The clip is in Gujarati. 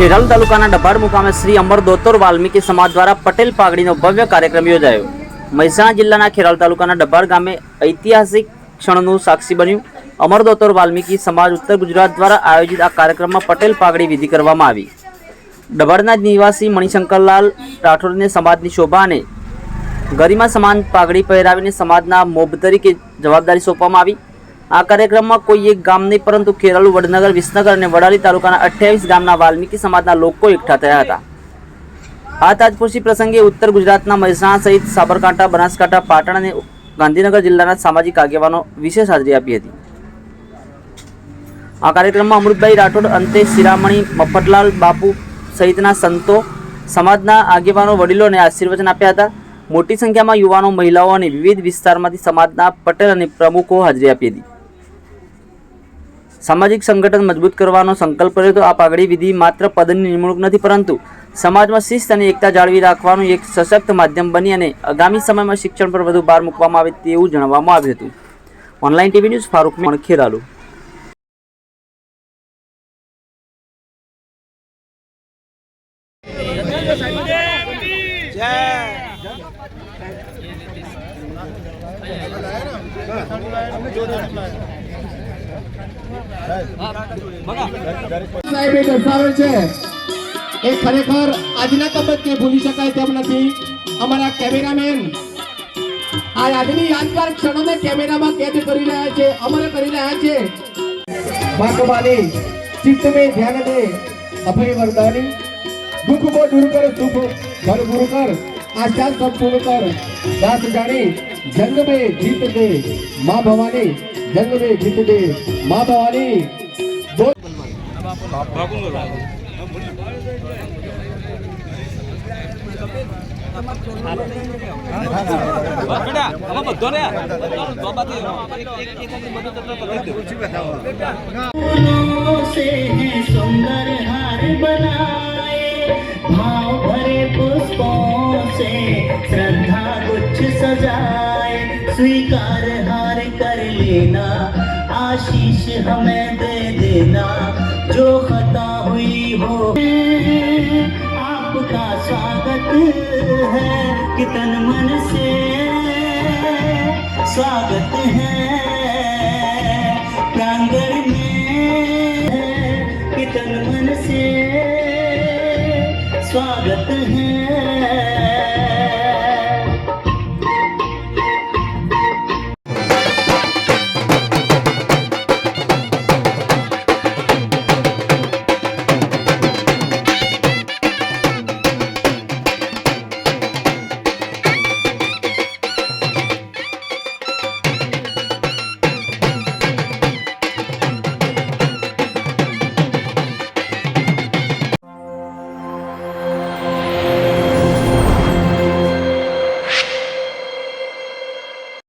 ખેરાલુ તાલુકાના ડભાડ મુકામે શ્રી અમર દોતર વાલ્મીકી સમાજ દ્વારા પટેલ પાઘડીનો ભવ્ય કાર્યક્રમ યોજાયો. મહેસાણા જિલ્લાના ખેરાલ તાલુકાના ડભાડ ગામે ઐતિહાસિક ક્ષણનું સાક્ષી બન્યું. અમર દોતર વાલ્મીકી સમાજ ઉત્તર ગુજરાત દ્વારા આયોજિત આ કાર્યક્રમમાં પટેલ પાઘડી વિધિ કરવામાં આવી. ડભાડના નિવાસી મણિશંકરલાલ રાઠોડને સમાજની શોભા અને ગરિમા સમાન પાઘડી પહેરાવીને સમાજના મોભ તરીકે જવાબદારી સોંપવામાં આવી. આ કાર્યક્રમમાં કોઈ એક ગામ નહીં, પરંતુ ખેરાલુ, વડનગર, વિસનગર અને વડાલી તાલુકાના અઠ્યાવીસ ગામના વાલ્મીકી સમાજના લોકો એકઠા થયા હતા. આ તાજપોશી પ્રસંગે ઉત્તર ગુજરાતના મહેસાણા સહિત સાબરકાંઠા, બનાસકાંઠા, પાટણ અને ગાંધીનગર જિલ્લાના સામાજિક આગેવાનો વિશેષ હાજરી આપી હતી. આ કાર્યક્રમમાં અમૃતભાઈ રાઠોડ, અંતે શિરામણી, મફતલાલ બાપુ સહિતના સંતો, સમાજના આગેવાનો વડીલોને આશીર્વચન આપ્યા હતા. મોટી સંખ્યામાં યુવાનો, મહિલાઓ અને વિવિધ વિસ્તારમાંથી સમાજના પટેલ અને પ્રમુખો હાજરી આપી હતી. સામાજિક સંગઠન મજબૂત કરવાનો સંકલ્પ કર્યો તો આ પાઘડી વિધિ માત્ર પદની નિમણૂક નથી, પરંતુ સમાજમાં શિસ્ત અને એકતા જાળવી રાખવાનું એક સશક્ત માધ્યમ બની અને આગામી સમયમાં શિક્ષણ પર વધુ ભાર મૂકવામાં આવે તેવું જણાવવામાં આવ્યું હતું. Online TV news Farooq Kheralu સાહેબે દર્શાવેલ છે. એ ખરેખર આજના તબક્કે ભૂલી શકાય તેમ નથી. અમારા કેમેરામેન, આ યાદની યાદગાર ક્ષણો ને કેમેરામાં કેદ કરી રહ્યા છે અમર કરી રહ્યા છે. ભગવાને ચિત્ત મે ધ્યાન દે અભય વરદાની દુઃખ કો દૂર કર, સુખ ભર ગુરુ કર. आशा सब पूर्ण कर दास जानी जंग में जीत दे माँ भवानी जंग में जीत दे माँ भवानी दो બેટા આમાં બધો ને બાબાથી એક એક फूलों से है सुंदर हार बनाए सजाए स्वीकार हार कर लेना, आशीष हमें दे देना, जो खता हुई हो। आपका स्वागत है, कितन मन से स्वागत है। प्रांगण में कितन मन से स्वागत है।